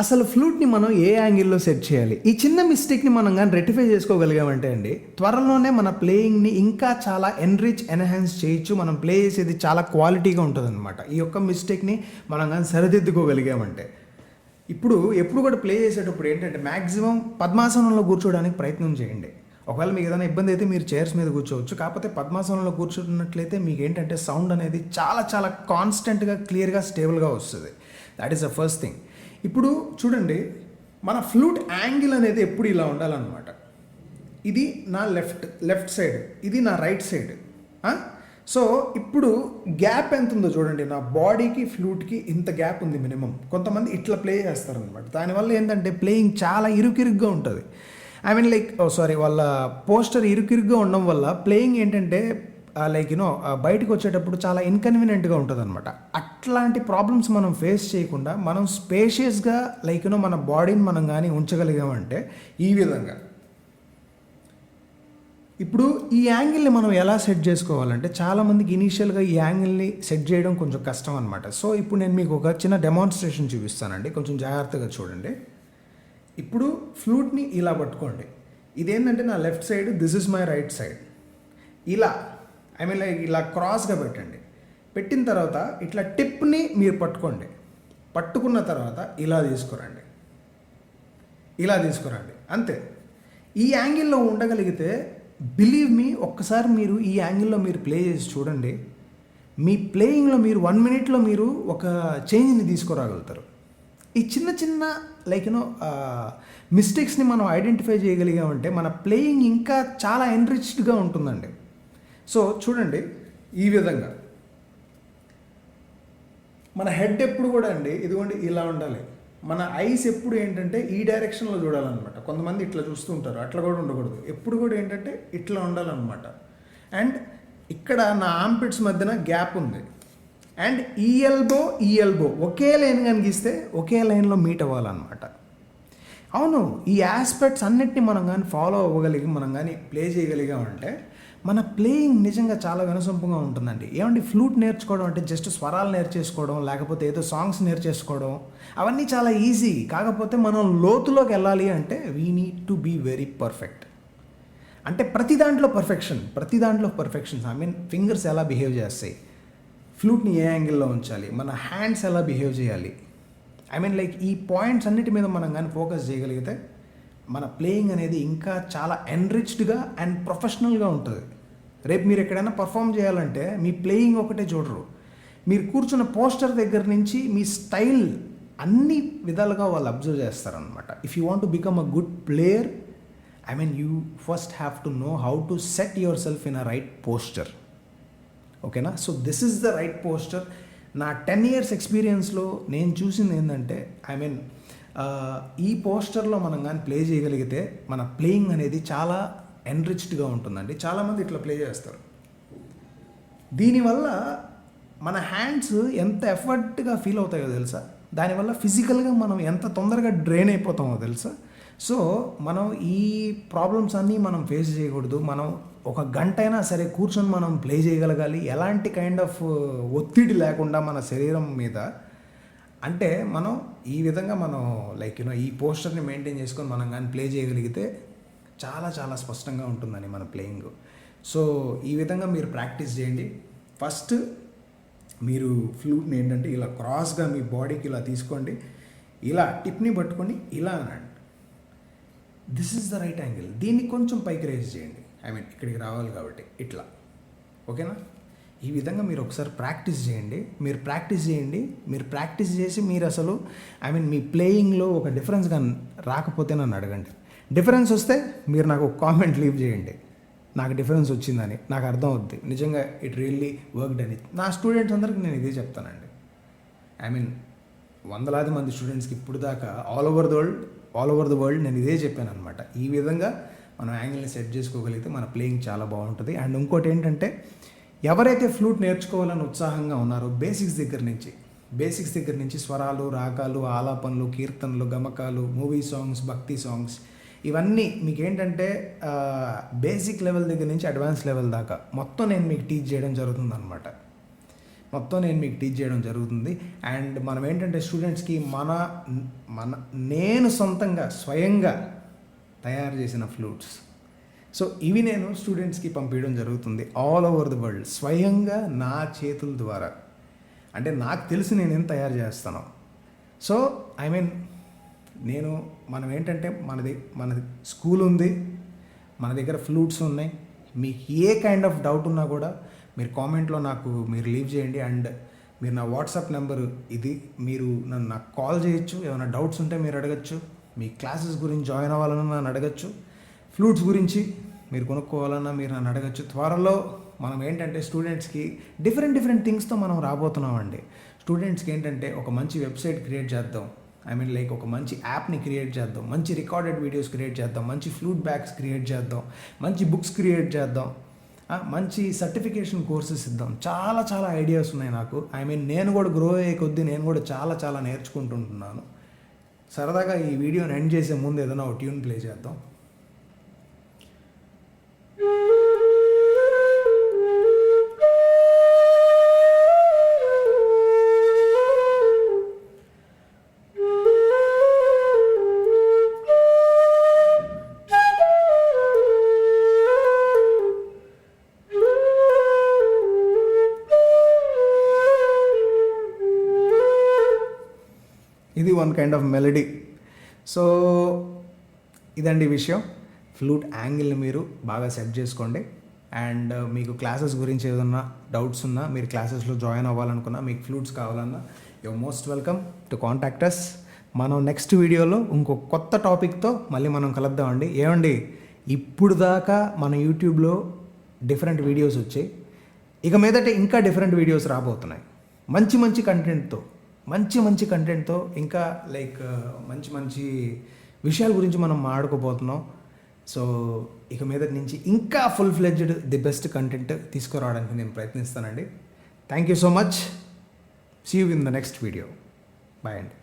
అసలు ఫ్లూట్ని మనం ఏ యాంగిల్లో సెట్ చేయాలి? ఈ చిన్న మిస్టేక్ని మనం కానీ రెక్టిఫై చేసుకోగలిగామంటే అండి త్వరలోనే మన ప్లేయింగ్ని ఇంకా చాలా ఎన్రిచ్ ఎన్హాన్స్ చేయొచ్చు. మనం ప్లే చేసేది చాలా క్వాలిటీగా ఉంటుందన్నమాట. ఈ యొక్క మిస్టేక్ని మనం కానీ సరిదిద్దుకోగలిగామంటే. ఇప్పుడు ఎప్పుడు కూడా ప్లే చేసేటప్పుడు ఏంటంటే మ్యాక్సిమం పద్మాసనంలో కూర్చోడానికి ప్రయత్నం చేయండి. ఒకవేళ మీకు ఏదైనా ఇబ్బంది అయితే మీరు చైర్స్ మీద కూర్చోవచ్చు. కాకపోతే పద్మాసనంలో కూర్చున్నట్లయితే మీకు ఏంటంటే సౌండ్ అనేది చాలా చాలా కాన్స్టెంట్గా క్లియర్గా స్టేబుల్గా వస్తుంది. That is the first thing ఇప్పుడు చూడండి మన ఫ్లూట్ యాంగిల్ అనేది ఎప్పుడు ఇలా ఉండాలన్నమాట. ఇది నా లెఫ్ట్ లెఫ్ట్ సైడ్ ఇది నా రైట్ సైడ్ సో ఇప్పుడు గ్యాప్ ఎంత ఉందో చూడండి నా బాడీకి ఫ్లూట్కి ఇంత గ్యాప్ ఉంది మినిమం కొంతమంది ఇట్లా ప్లే చేస్తారనమాట దానివల్ల ఏంటంటే ప్లేయింగ్ చాలా ఇరుకిరుగ్గా ఉంటుంది. I mean like oh sorry వాళ్ళ పోస్టర్ ఇరుకిరుగ్గా ఉండడం వల్ల ప్లేయింగ్ ఏంటంటే లైక్ యూనో బయటకు వచ్చేటప్పుడు చాలా ఇన్కన్వీనియంట్గా ఉంటుంది అనమాట అట్లాంటి ప్రాబ్లమ్స్ మనం ఫేస్ చేయకుండా మనం స్పేషియస్గా లైక్ యూనో మన బాడీని మనం కానీ ఉంచగలిగామంటే ఈ విధంగా. ఇప్పుడు ఈ యాంగిల్ని మనం ఎలా సెట్ చేసుకోవాలంటే చాలామందికి ఇనీషియల్గా ఈ యాంగిల్ని సెట్ చేయడం కొంచెం కష్టం అనమాట సో ఇప్పుడు నేను మీకు ఒక చిన్న డెమాన్స్ట్రేషన్ చూపిస్తానండి. కొంచెం జాగ్రత్తగా చూడండి. ఇప్పుడు ఫ్లూట్ని ఇలా పట్టుకోండి. ఇదేంటంటే నా left side this is my right side ఇలా ఐ మీన్ లైక్ ఇలా క్రాస్గా పెట్టండి. పెట్టిన తర్వాత ఇట్లా టిప్ని మీరు పట్టుకోండి. పట్టుకున్న తర్వాత ఇలా తీసుకురండి. ఇలా తీసుకురండి. అంతే. ఈ యాంగిల్లో ఉండగలిగితే బిలీవ్ మీ ఒక్కసారి మీరు ఈ యాంగిల్లో మీరు ప్లే చేసి చూడండి. మీ ప్లేయింగ్లో మీరు వన్ మినిట్లో మీరు ఒక చేంజ్ని తీసుకురాగలుగుతారు. ఈ చిన్న చిన్న లైక్ యూనో మిస్టేక్స్ని మనం ఐడెంటిఫై చేయగలిగామంటే మన ప్లేయింగ్ ఇంకా చాలా ఎన్రిచ్డ్గా ఉంటుందండి. సో చూడండి ఈ విధంగా. మన హెడ్ ఎప్పుడు కూడా అండి ఇదిగోండి ఇలా ఉండాలి. మన ఐస్ ఎప్పుడు ఏంటంటే ఈ డైరెక్షన్లో చూడాలన్నమాట. కొంతమంది ఇట్లా చూస్తూ ఉంటారు అట్లా కూడా ఉండకూడదు. ఎప్పుడు కూడా ఏంటంటే ఇట్లా ఉండాలన్నమాట. అండ్ ఇక్కడ నా ఆంపిట్స్ మధ్యన గ్యాప్ ఉంది. అండ్ ఈ ఎల్బో ఈ ఎల్బో ఒకే లైన్ కనిగిస్తే ఒకే లైన్లో మీట్ అవ్వాలన్నమాట. అవును ఈ ఆస్పెక్ట్స్ అన్నిటిని మనం కానీ ఫాలో అవ్వగలిగి మనం కానీ ప్లే చేయగలిగామంటే మన ప్లేయింగ్ నిజంగా చాలా వినసొంపుగా ఉంటుందండి. ఏమంటే ఫ్లూట్ నేర్చుకోవడం అంటే జస్ట్ స్వరాలు నేర్చేసుకోవడం లేకపోతే ఏదో సాంగ్స్ నేర్చేసుకోవడం అవన్నీ చాలా ఈజీ కాకపోతే మనం లోతులోకి వెళ్ళాలి అంటే we need to be very perfect అంటే ప్రతి దాంట్లో పర్ఫెక్షన్ ప్రతి దాంట్లో పర్ఫెక్షన్స్ ఐ మీన్ ఫింగర్స్ ఎలా బిహేవ్ చేస్తాయి? ఫ్లూట్ని ఏ యాంగిల్లో ఉంచాలి? మన హ్యాండ్స్ ఎలా బిహేవ్ చేయాలి? ఐ మీన్ లైక్ ఈ పాయింట్స్ అన్నిటి మీద మనం కానీ ఫోకస్ చేయగలిగితే మన ప్లేయింగ్ అనేది ఇంకా చాలా ఎన్రిచ్డ్గా అండ్ ప్రొఫెషనల్గా ఉంటుంది. రేపు మీరు ఎక్కడైనా పర్ఫామ్ చేయాలంటే మీ ప్లేయింగ్ ఒకటే చూడరు. మీరు కూర్చున్న పోస్టర్ దగ్గర నుంచి మీ స్టైల్ అన్ని విధాలుగా వాళ్ళు అబ్జర్వ్ చేస్తారనమాట if you want to become a good player I mean you first have to know how to set yourself in a right posture ఓకేనా so this is the right posture నా ten years ఎక్స్పీరియన్స్లో నేను చూసింది ఏంటంటే I mean ఈ పోస్టర్లో మనం కానీ ప్లే చేయగలిగితే మన ప్లేయింగ్ అనేది చాలా ఎన్రిచ్డ్గా ఉంటుందండి. చాలామంది ఇట్లా ప్లే చేస్తారు. దీనివల్ల మన హ్యాండ్స్ ఎంత ఎఫర్ట్గా ఫీల్ అవుతాయో తెలుసా? దానివల్ల ఫిజికల్గా మనం ఎంత తొందరగా డ్రైన్ అయిపోతామో తెలుసా? సో మనం ఈ ప్రాబ్లమ్స్ అన్నీ మనం ఫేస్ చేయకూడదు. మనం ఒక గంట అయినా సరే కూర్చొని మనం ప్లే చేయగలగాలి. ఎలాంటి కైండ్ ఆఫ్ ఒత్తిడి లేకుండా మన శరీరం మీద అంటే మనం ఈ విధంగా మనం లైక్ యూనో ఈ పోస్టర్ని మెయింటైన్ చేసుకొని మనం కానీ ప్లే చేయగలిగితే చాలా చాలా స్పష్టంగా ఉంటుందని మన ప్లేయింగ్. సో ఈ విధంగా మీరు ప్రాక్టీస్ చేయండి. ఫస్ట్ మీరు ఫ్లూట్ని ఏంటంటే ఇలా క్రాస్గా మీ బాడీకి ఇలా తీసుకోండి. ఇలా టిప్ని పట్టుకొని ఇలా అనండి. This is the right angle దీన్ని కొంచెం పైకి రేజ్ చేయండి. ఐ మీన్ ఇక్కడికి రావాలి కాబట్టి ఇట్లా. ఓకేనా ఈ విధంగా మీరు ఒకసారి ప్రాక్టీస్ చేయండి. మీరు ప్రాక్టీస్ చేయండి. మీరు ప్రాక్టీస్ చేసి మీరు అసలు ఐ మీన్ మీ ప్లేయింగ్లో ఒక డిఫరెన్స్ కానీ రాకపోతే నన్ను అడగండి. డిఫరెన్స్ వస్తే మీరు నాకు ఒక కామెంట్ లీవ్ చేయండి. నాకు డిఫరెన్స్ వచ్చిందని నాకు అర్థం అవుద్ది. నిజంగా ఇట్ రియల్లీ వర్క్డ్ అని. నా స్టూడెంట్స్ అందరికీ నేను ఇదే చెప్తానండి. ఐ మీన్ వందలాది మంది స్టూడెంట్స్కి ఇప్పుడు దాకా all over the world all over the world నేను ఇదే చెప్పాను అనమాట ఈ విధంగా మనం యాంగిల్ని సెట్ చేసుకోగలిగితే మన ప్లేయింగ్ చాలా బాగుంటుంది. అండ్ ఇంకోటి ఏంటంటే ఎవరైతే ఫ్లూట్ నేర్చుకోవాలని ఉత్సాహంగా ఉన్నారో బేసిక్స్ దగ్గర నుంచి బేసిక్స్ దగ్గర నుంచి స్వరాలు రాగాలు ఆలాపనలు కీర్తనలు గమకాలు మూవీ సాంగ్స్ భక్తి సాంగ్స్ ఇవన్నీ మీకు ఏంటంటే బేసిక్ లెవెల్ దగ్గర నుంచి అడ్వాన్స్ లెవెల్ దాకా మొత్తం నేను మీకు టీచ్ చేయడం జరుగుతుంది అనమాట మొత్తం నేను మీకు టీచ్ చేయడం జరుగుతుంది. అండ్ మనం ఏంటంటే స్టూడెంట్స్కి మన మన నేను సొంతంగా స్వయంగా తయారు చేసిన ఫ్లూట్స్. సో ఇవి నేను స్టూడెంట్స్కి పంపించడం జరుగుతుంది ఆల్ ఓవర్ ది వరల్డ్ స్వయంగా నా చేతుల ద్వారా. అంటే నాకు తెలిసి నేనేం తయారు చేస్తాను. సో ఐ మీన్ నేను మనం ఏంటంటే మనది మనది స్కూల్ ఉంది. మన దగ్గర ఫ్లూట్స్ ఉన్నాయి. మీకు ఏ కైండ్ ఆఫ్ డౌట్ ఉన్నా కూడా మీరు కామెంట్లో నాకు మీరు లీవ్ చేయండి అండ్ మీరు నా వాట్సాప్ నెంబర్ ఇది మీరు నన్ను నాకు కాల్ చేయొచ్చు. ఏమైనా డౌట్స్ ఉంటే మీరు అడగచ్చు. మీ క్లాసెస్ గురించి జాయిన్ అవ్వాలని నన్ను అడగచ్చు. ఫ్లూట్స్ గురించి మీరు కొనుక్కోవాలన్నా మీరు నన్ను అడగచ్చు. త్వరలో మనం ఏంటంటే స్టూడెంట్స్కి డిఫరెంట్ డిఫరెంట్ థింగ్స్తో మనం రాబోతున్నామండి. స్టూడెంట్స్కి ఏంటంటే ఒక మంచి వెబ్సైట్ క్రియేట్ చేద్దాం. ఐ మీన్ లైక్ ఒక మంచి యాప్ని క్రియేట్ చేద్దాం. మంచి రికార్డెడ్ వీడియోస్ క్రియేట్ చేద్దాం. మంచి ఫ్లూట్ బ్యాగ్స్ క్రియేట్ చేద్దాం. మంచి బుక్స్ క్రియేట్ చేద్దాం. మంచి సర్టిఫికేషన్ కోర్సెస్ ఇద్దాం. చాలా చాలా ఐడియాస్ ఉన్నాయి నాకు. ఐ మీన్ నేను కూడా గ్రో అయ్యే కొద్దీ నేను కూడా చాలా చాలా నేర్చుకుంటుంటున్నాను. సరదాగా ఈ వీడియోని ఎండ్ చేసే ముందు ఏదైనా ఒక ట్యూన్ ప్లే చేద్దాం. One kind of melody so ఇదండి విషయం. ఫ్లూట్ యాంగిల్ని మీరు బాగా సెట్ చేసుకోండి. అండ్ uh, మీకు క్లాసెస్ గురించి ఏదన్నా డౌట్స్ ఉన్నా మీరు క్లాసెస్లో జాయిన్ అవ్వాలనుకున్నా మీకు ఫ్లూట్స్ కావాలన్నా your most welcome to contact us మనం నెక్స్ట్ వీడియోలో ఇంకో కొత్త టాపిక్తో మళ్ళీ మనం కలుద్దామండి. ఏమండి? ఇప్పుడు దాకా మన యూట్యూబ్లో డిఫరెంట్ వీడియోస్ వచ్చాయి. ఇక మీదట ఇంకా డిఫరెంట్ వీడియోస్ రాబోతున్నాయి. మంచి మంచి కంటెంట్తో మంచి మంచి కంటెంట్తో ఇంకా లైక్ మంచి మంచి విషయాల గురించి మనం మాట్లాడుకోబోతున్నాం. సో ఇక మీద నుంచి ఇంకా full fledged the best content తీసుకురావడానికి నేను ప్రయత్నిస్తానండి. Thank you so much see you in the next video bye అండి.